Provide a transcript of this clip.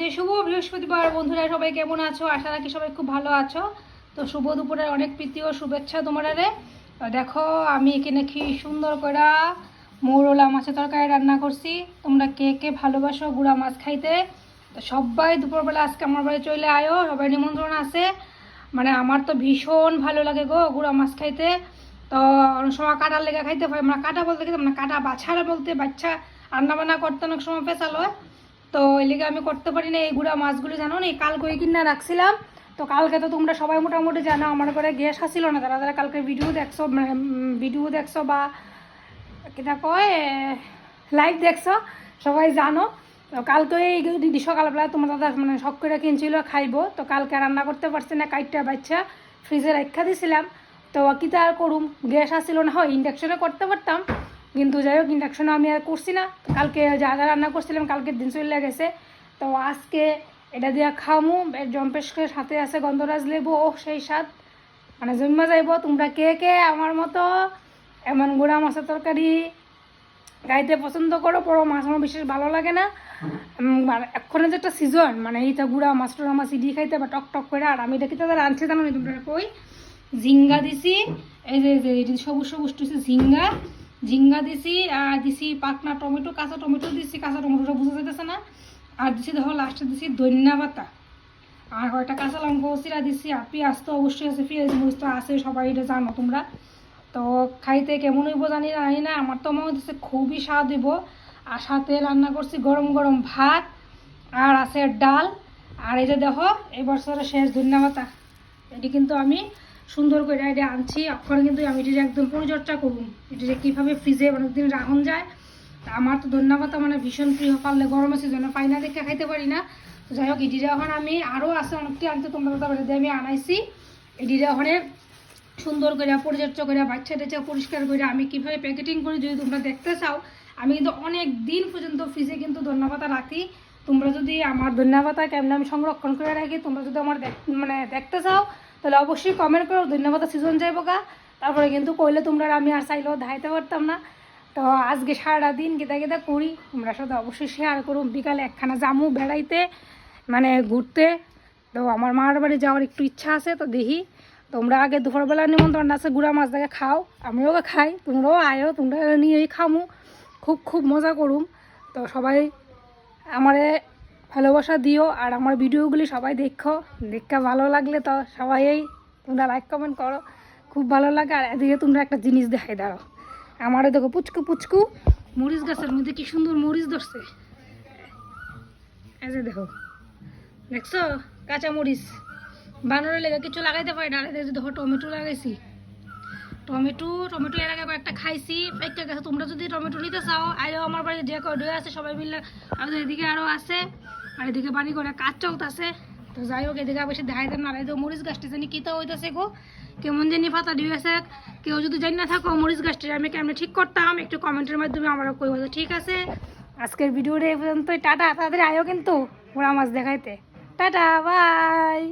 যে শুভ বৃহস্পতিবার, বন্ধুরা সবাই কেমন আছো? আশা রাখি সবাই খুব ভালো আছো। তো শুভ দুপুরের অনেক প্রীতি ও শুভেচ্ছা তোমারে দেখো, আমি এখানে কি সুন্দর করে মৌরলা মাছের তরকারি রান্না করছি। তোমরা কে কে ভালোবাসো গুড়া মাছ খাইতে? তো সবাই দুপুরবেলা আজকে আমার বাড়ি চলে আয়ো, সবাই নিমন্ত্রণ আছে। মানে আমার তো ভীষণ ভালো লাগে গো গুড়া মাছ খাইতে। তো অনেক সময় কাটার লেগে খাইতে হয়। মানে কাটা বলতে খেতাম না কাটা বাছারা বলতে বাচ্চা রান্না বান্না করতে অনেক সময় পেশাল হয়। তো এই লেগে আমি করতে পারি না, এই গুঁড়া মাছগুলো জানো না? কালকে ওই কিনা রাখছিলাম। তো কালকে তো তোমরা সবাই মোটামুটি জানো, আমার ঘরে গ্যাস আসছিল না। তারা তারা কালকে ভিডিও দেখছ ভিডিও দেখছ বা কিনা কয় লাইভ দেখছ, সবাই জানো। তো কালকে দিদি সকালবেলা তোমার দাদা মানে শখ করে কিনছিল, খাইবো। তো কালকে রান্না করতে পারছি না, কাইটটা বাচ্চা ফ্রিজে রাখা দিছিলাম। তো কি আর করুম? গ্যাস আসছিল না, হয় ইন্ডাকশনে করতে পারতাম। কিন্তু যাই হোক ইন্ডাকশনে আমি আর করছি না। কালকে যা যা রান্না করছিলাম, কালকের দিন চলে গেছে। তো আজকে এটা দিয়া খামু জম্পেশকের সাথে আছে গন্ধরাজ লেবু ও সেই স্বাদ। মানে জন্মা যাইব, তোমরা কে কে আমার মতো এমন গুঁড়া মাছের তরকারি গাইতে পছন্দ করো? বড় মাছ আমার বিশেষ ভালো লাগে না। আর এখন যে একটা সিজন মানে এইটা গুঁড়া মাছ, টোড়া মাছ ইডি খাইতে বা টক টক করে। আর আমি এটা কিতা রাঁধছি জানো তোমরা কই? ঝিঙ্গা দিছি। এই যে সবুজ সবুজ টুসি ঝিঙ্গা। ঝিঙ্গা দিছি আর দিছি পাকনা টমেটো, কাঁচা টমেটো দিছি, কাঁচা টমেটোটা বুঝা যাইতেছে না। আর দিছি দেখো লাস্টে দিছি ধনিয়া পাতা। আর কয়টা কাঁচা লঙ্কা চিরা দিছি, আর পেঁয়াজ তো অবশ্যই আছে, পেঁয়াজ মরিচ তো আছে, সবাই এটা জানো তোমরা। তো খাইতে কেমন হইব জানি জানি না, আমার তো মনে হচ্ছে খুবই স্বাদ হইব। আর সাথে রান্না করছি গরম গরম ভাত, আর আছে ডাল। আর এই যে দেখো, এই বছরের শেষ ধনিয়া পাতা। এটি কিন্তু আমি সুন্দর করে এটা আনছি। এখন কিন্তু আমি এটি একদম পরিচর্যা করুন এটি কীভাবে ফ্রিজে অনেকদিন রাখুন যায়। তা আমার তো ধনিয়া পাতা মানে ভীষণ প্রিয় পারলে গরমের সিজনে পাই না দেখে খাইতে পারি না। তো যাই হোক এটি এখন আমি আরও আছে, অনেকটি আনতে তোমরা দাদা বাড়িতে আমি আনাইছি। এটি ওখানে সুন্দর করে পরিচর্যা করে, বাচ্চা টাচ্চা পরিষ্কার করে আমি কীভাবে প্যাকেটিং করি যদি তোমরা দেখতে চাও, আমি কিন্তু অনেক দিন পর্যন্ত ফ্রিজে কিন্তু ধন্যবাদ রাখি। তোমরা যদি আমার ধন্যবাদ কেমন আমি সংরক্ষণ করে রাখি, তোমরা যদি আমার মানে দেখতে চাও তাহলে অবশ্যই কমেন্ট করো, ধন্যবাদ সিজন যাইব গা। তারপরে কিন্তু কইলে তোমরা আমি আর চাইলেও ধাইতে পারতাম না। তো আজকে সারা দিন গেদা গেদা করি, তোমরা সাথে অবশ্যই শেয়ার করো। বিকালে একখানা জামু বেড়াইতে মানে ঘুরতে। তো আমার মার বাড়ি যাওয়ার একটু ইচ্ছা আছে, তো দেখি। তোমরা আগে দুপুরবেলা নিমন্ত্রণ আছে, গুড়া মাছ দেখে খাও। আমিও খাই, তোমরাও আয়ো, তোমরা নিয়েই খামু। খুব খুব মজা করুম। তো সবাই আমারে ভালোবাসা দিও আর আমার ভিডিওগুলি সবাই দেখো। দেখতে ভালো লাগলে তো সবাই তোমরা লাইক কমেন্ট করো। খুব ভালো লাগে আর এদিকে তোমরা একটা জিনিস দেখাই দাঁড়ো আমারও দেখো পুচকু পুচকু। মরিচ গাছের মধ্যে কি সুন্দর মরিচ ধরছে। এই যে দেখো। দেখছ? কাঁচা মরিচ। বানরের লেগে কিছু লাগাইতে পারি না। দেখো টমেটো লাগাইছি। টমেটো টমেটো এর আগে কয়েকটা খাইছি। একটা গেছে তোমরা যদি টমেটো নিতে চাও, আইও আমার বাড়ি যে কয়ডয়ে আছে সবাই মিলে আর এদিকে আরও আছে। আর এদিকে বাড়ি করে কাজ চলতেছে। তো যাই হোক, এদিকে বেশি দেখাই দেন না এদিকে মরিচ গাছটি জানি কীতা হইতেছে গো। কেমন জানি ফাতা দিয়েছে কেউ যদি জানি না থাকো মরিচ গাছটি, আমি কেমন ঠিক করতাম? একটু কমেন্টের মাধ্যমে আমরা কই বলতো ঠিক আছে, আজকের ভিডিওটা এই পর্যন্ত টাটা তাদের আয়ো কিন্তু, ওরা মাছ দেখাইতে। Tata, bye.